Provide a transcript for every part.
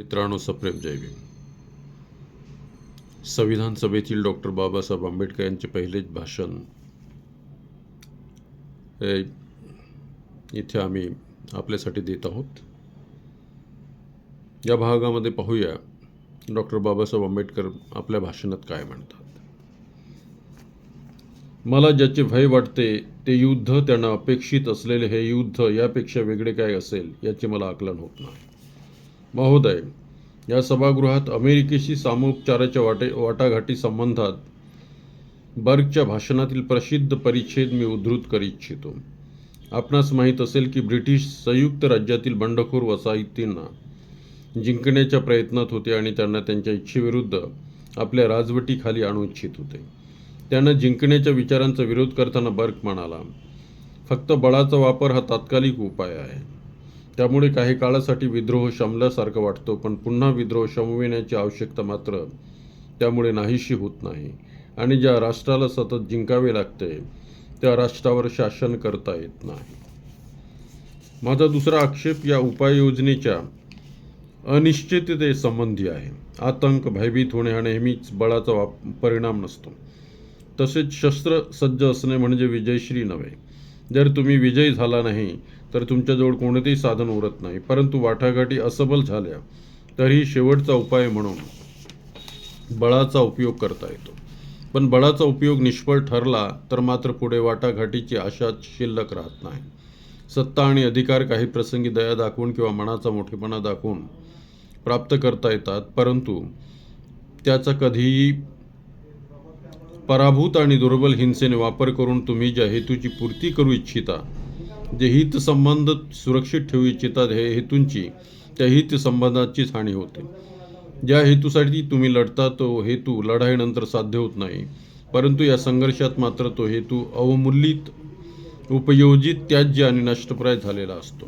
मित्रांनो सप्रेम जय भीम. संविधान सभेतील डॉक्टर बाबासाहेब आंबेडकर यांचे पहिलेच भाषण. हे इथे आम्ही आपल्यासाठी देत आहोत. या भागामध्ये पाहूया डॉक्टर बाबासाहेब आंबेडकर आपल्या भाषणात काय म्हणतात. मला ज्याचे भय वाटते ते युद्ध त्यांना अपेक्षित असलेले हे युद्ध यापेक्षा वेगळे काय असेल याचे मला आकलन होत नाही. महोदय या सभागृहात अमेरिकेशी सामोपचाराच्या वाटे वाटाघाटी संबंधात बर्गच्या भाषणातील प्रसिद्ध परिच्छेद मी उद्धृत करू इच्छितो. आपणास माहीत असेल की ब्रिटिश संयुक्त राज्यातील बंडखोर वसाहतींना जिंकण्याच्या प्रयत्नात होते आणि त्यांना त्यांच्या इच्छेविरुद्ध आपल्या राजवटीखाली आणू इच्छित होते. त्यांना जिंकण्याच्या विचारांचा विरोध करताना बर्क म्हणाला फक्त बळाचा वापर हा तात्कालिक उपाय आहे. त्यामुळे काही काळासाठी विद्रोह शमल्यासारखं वाटतो पण पुन्हा विद्रोह शमविण्याची आवश्यकता मात्र त्यामुळे नाहीशी होत नाही. आणि ज्या राष्ट्राला सतत जिंकावे लागते त्या राष्ट्रावर शासन करता येत नाही. माझा दुसरा आक्षेप या उपाययोजनेच्या अनिश्चिततेसंबंधी आहे. आतंक भयभीत होणे हा नेहमीच बळाचा वाप परिणाम नसतो. तसेच शस्त्र सज्ज असणे म्हणजे विजयश्री नव्हे. जर तुम्ही विजयी झाला नाही तर तुमच्याजवळ कोणतेही साधन उरत नाही. परंतु वाटाघाटी असफल झाल्या तरीही शेवटचा उपाय म्हणून बळाचा उपयोग करता येतो. पण बळाचा उपयोग निष्फळ ठरला तर मात्र पुढे वाटाघाटीची आशा शिल्लक राहत नाही. सत्ता आणि अधिकार काही प्रसंगी दया दाखवून किंवा मनाचा मोठेपणा दाखवून प्राप्त करता येतात परंतु त्याचा कधीही पराभूत आणि दुर्बल हिंसेने वापर करून तुम्ही ज्या हेतूची पूर्ती करू इच्छिता जे हितसंबंध सुरक्षित ठेवू इच्छितात हे हेतूंची त्या हितसंबंधाचीच हानी होते. ज्या हेतूसाठी तुम्ही लढता तो हेतू लढाईनंतर साध्य होत नाही. परंतु या संघर्षात मात्र तो हेतू अवमूल्यित उपयोजित त्याज्य आणि नष्टप्राय झालेला असतो.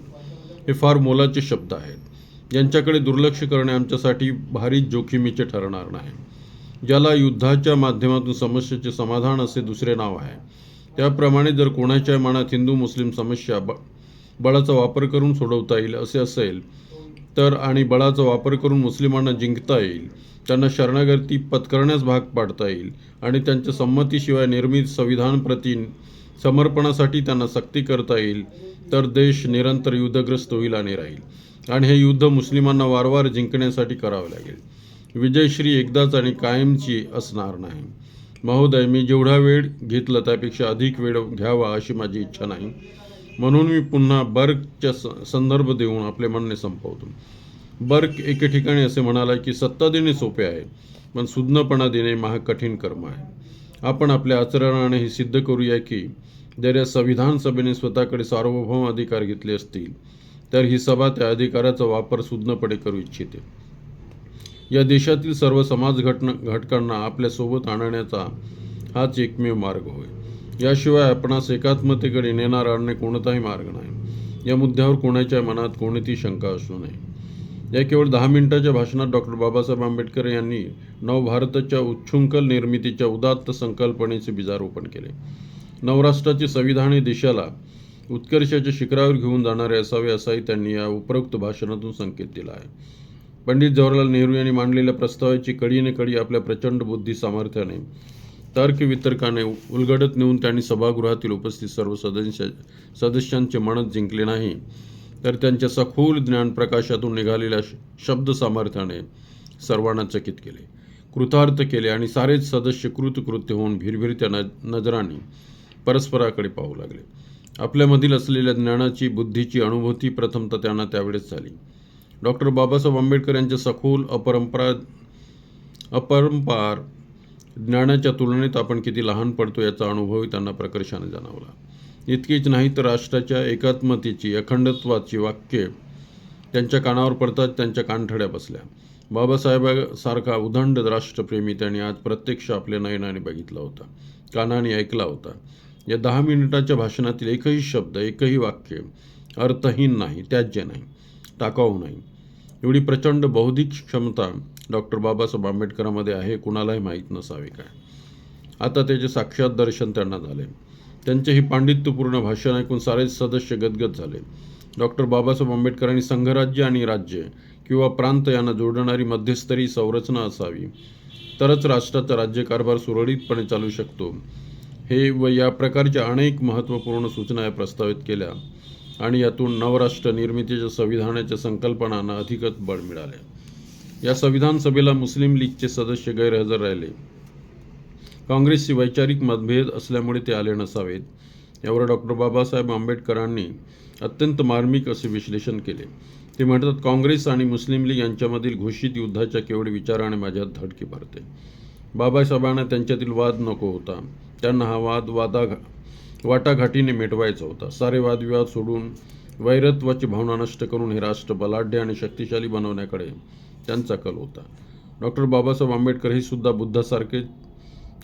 हे फार मोलाचे शब्द आहेत. यांच्याकडे दुर्लक्ष करणे आमच्यासाठी भारी जोखमीचे ठरणार नाही. ज्याला युद्धाच्या माध्यमातून समस्येचे समाधान असे दुसरे नाव आहे त्याप्रमाणे जर कोणाच्या मनात हिंदू मुस्लिम समस्या ब बळाचा वापर करून सोडवता येईल असे असेल तर आणि बळाचा वापर करून मुस्लिमांना जिंकता येईल त्यांना शरणागती पत्करण्यास भाग पाडता येईल आणि त्यांच्या संमतीशिवाय निर्मित संविधान प्रती समर्पणासाठी त्यांना सक्ती करता येईल तर देश निरंतर युद्धग्रस्त होईल आणि राहील. आणि हे युद्ध मुस्लिमांना वारंवार जिंकण्यासाठी करावे लागेल. विजयश्री एकदाच आणि कायमची असणार नाही. महोदय मी जेवढा वेळ घेतला त्यापेक्षा अधिक वेळ घ्यावा अशी माझी इच्छा नाही. म्हणून मी पुन्हा बर्गच्या स संदर्भ देऊन आपले म्हणणे संपवतो. बर्ग एके ठिकाणी असे म्हणाला की सत्ता देणे सोपे आहे पण सुज्ञपणा देणे महाकठीण कर्म आहे. आपण आपल्या आचरणाने हे सिद्ध करूया की जर या संविधान सभेने स्वतःकडे सार्वभौम अधिकार घेतले असतील तर ही सभा त्या अधिकाराचा वापर सुज्ञपणे करू इच्छिते. या देशातील सर्व समाज घटना घटकांना आपल्यासोबत आणण्याचा हाच एकमेव मार्ग होय. याशिवाय आपणास एकात्मतेकडे नेणारा अन्य कोणताही मार्ग नाही. या मुद्द्यावर कोणाच्या मनात कोणतीही शंका असू नये. या केवळ दहा मिनिटाच्या भाषणात डॉक्टर बाबासाहेब आंबेडकर यांनी नवभारताच्या उच्छृंखल निर्मितीच्या उदात्त संकल्पनेचे बीजारोपण केले. नवराष्ट्राचे संविधान हे देशाला उत्कर्षाच्या शिखरावर घेऊन जाणारे असावे असाही त्यांनी या उपरोक्त भाषणातून संकेत दिला आहे. पंडित जवाहरलाल नेहरू यांनी मांडलेल्या प्रस्तावाची कडीने कडी आपल्या प्रचंड बुद्धी सामर्थ्याने तर्कवितर्काने उलगडत नेऊन त्यांनी सभागृहातील उपस्थित सर्व सदस्य सदस्यांचे मनच जिंकले नाही तर त्यांच्या सखोल ज्ञान प्रकाशातून निघालेल्या श- शब्द सामर्थ्याने सर्वांना चकित केले कृतार्थ केले आणि सारेच सदस्य कृतकृत्य होऊन भिरभिरत्या न नजरांनी परस्पराकडे पाहू लागले. आपल्यामधील असलेल्या ज्ञानाची बुद्धीची अनुभूती प्रथमतः त्यांना त्यावेळेस झाली. डॉक्टर बाबासाहेब आंबेडकर यांच्या सखोल अपरंपरा अपरंपार ज्ञानाच्या तुलनेत आपण किती लहान पडतो याचा अनुभवही त्यांना प्रकर्षाने जाणवला. इतकीच नाही तर राष्ट्राच्या एकात्मतेची अखंडत्वाची वाक्ये त्यांच्या कानावर पडतात त्यांच्या कानठड्या बसल्या. बाबासाहेबासारखा उदंड राष्ट्रप्रेमी त्यांनी आज प्रत्यक्ष आपल्या नयनाने बघितला होता कानाने ऐकला होता. या दहा मिनिटाच्या भाषणातील एकही शब्द एकही वाक्य अर्थहीन नाही त्याज्य नाही. टाकाऊ नाही एवढी प्रचंड बौद्धिक क्षमता डॉक्टर बाबासाहेब आंबेडकरांमध्ये आहे कुणालाही माहीत नसावे काय? आता त्याचे साक्षात दर्शन त्यांना झाले. त्यांचे हे पांडित्यपूर्ण भाषण ऐकून सारेच सदस्य गदगद झाले. डॉक्टर बाबासाहेब आंबेडकरांनी संघराज्य आणि राज्य किंवा प्रांत यांना जोडणारी मध्यस्तरी संरचना असावी. तरच राष्ट्राचा राज्यकारभार सुरळीतपणे चालू शकतो. हे व या प्रकारच्या अनेक महत्त्वपूर्ण सूचना या प्रस्तावित केल्या. आणि यातून नवराष्ट्र निर्मितीच्या संविधानाच्या संकल्पनांना अधिकच बळ मिळाले. या संविधान सभेला मुस्लिम लीगचे सदस्य गैरहजर राहिले. काँग्रेसची वैचारिक मतभेद असल्यामुळे ते आले नसावेत यावर डॉक्टर बाबासाहेब आंबेडकरांनी अत्यंत मार्मिक असे विश्लेषण केले. ते म्हणतात काँग्रेस आणि मुस्लिम लीग यांच्यामधील घोषित युद्धाच्या केवळ विचाराने माझ्यात धडकी भरते. बाबासाहेबांना त्यांच्यातील वाद नको होता. त्यांना हा वाद वादा वाटाघाटीने मिटवायचा होता. सारे वादविवाद सोडून वैरत्वाची भावना नष्ट करून हे राष्ट्र बलाढ्य आणि शक्तिशाली बनवण्याकडे त्यांचा कल होता. डॉक्टर बाबासाहेब आंबेडकर हे सुद्धा बुद्धासारखे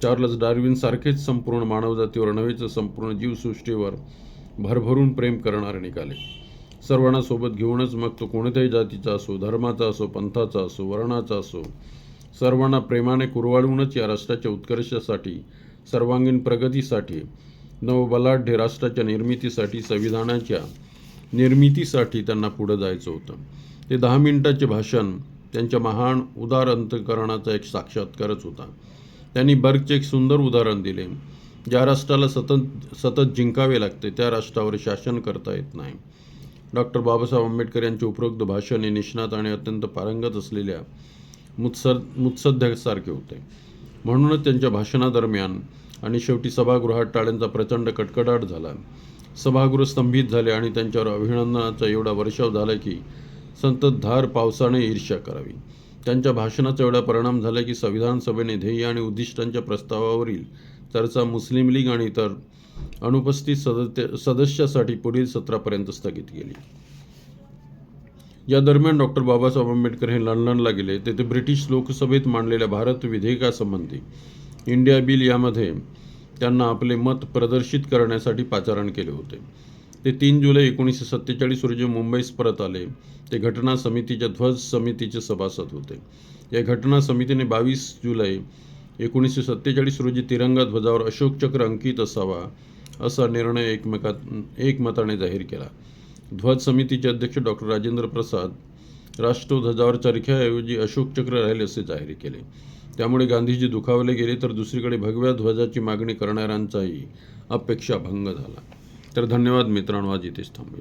चार्लस डार्विन सारखेच संपूर्ण मानवजातीवर नव्हेचं संपूर्ण जीवसृष्टीवर भरभरून प्रेम करणारे निघाले. सर्वांना सोबत घेऊनच मग तो कोणत्याही जातीचा असो धर्माचा असो पंथाचा असो वर्णाचा असो सर्वांना प्रेमाने कुरवाळूनच या राष्ट्राच्या उत्कर्षासाठी सर्वांगीण प्रगतीसाठी नवबलाढ्य राष्ट्राच्या निर्मितीसाठी संविधानाच्या निर्मितीसाठी त्यांना पुढं जायचं होतं. ते दहा मिनिटाचे भाषण त्यांच्या महान उदार अंतकरणाचा एक साक्षात्कारच होता. त्यांनी बर्गचे एक सुंदर उदाहरण दिले. ज्या राष्ट्राला सतत सतत जिंकावे लागते त्या राष्ट्रावर शासन करता येत नाही. डॉक्टर बाबासाहेब आंबेडकर यांचे उपरोक्त भाषण हे निष्णात आणि अत्यंत पारंगत असलेल्या मुत्सद मुत्सद्यासारखे होते. म्हणूनच त्यांच्या भाषणादरम्यान आणि शेवटी सभागृहात टाळ्यांचा प्रचंड कटकडाट झाला. सभागृह स्तंभित झाले आणि त्यांच्यावर अभिनंदनाचा एवढा वर्षाव झाला की संततधार पावसाने ईर्ष्या करावी. त्यांच्या भाषणाचा एवढा परिणाम झाला की संविधान सभेने ध्येय आणि उद्दिष्टांच्या प्रस्तावावरील चर्चा मुस्लिम लीग आणि इतर अनुपस्थित सदस्य सदस्यासाठी पुढील सत्रापर्यंत स्थगित केली. या दरम्यान डॉक्टर बाबासाहेब आंबेडकर हे लंडनला गेले. तेथे ब्रिटिश लोकसभेत मांडलेल्या भारत विधेयकासंबंधी इंडिया बिल यामध्ये त्यांना आपले मत प्रदर्शित करण्यासाठी पाचारण केले होते. ते तीन जुलै एकोणीसशे सत्तेचाळीस रोजी मुंबईस परत आले. ते घटना समितीच्या ध्वज समितीचे सभासद होते. या घटना समितीने बावीस जुलै एकोणीसशे सत्तेचाळीस रोजी तिरंगा ध्वजावर अशोक चक्र अंकित असावा असा निर्णय एकमेकात एकमताने जाहीर केला. ध्वज समितीचे अध्यक्ष डॉक्टर राजेंद्र प्रसाद राष्ट्रध्वजावर चरख्याऐवजी अशोक चक्र राहील असे जाहीर केले. त्यामुळे गांधीजी दुखावले गेले तर दुसरीकडे भगव्या ध्वजाची मागणी करणाऱ्यांचाही अपेक्षा भंग झाला. तर धन्यवाद मित्रांनो आज इथेच थांबूया.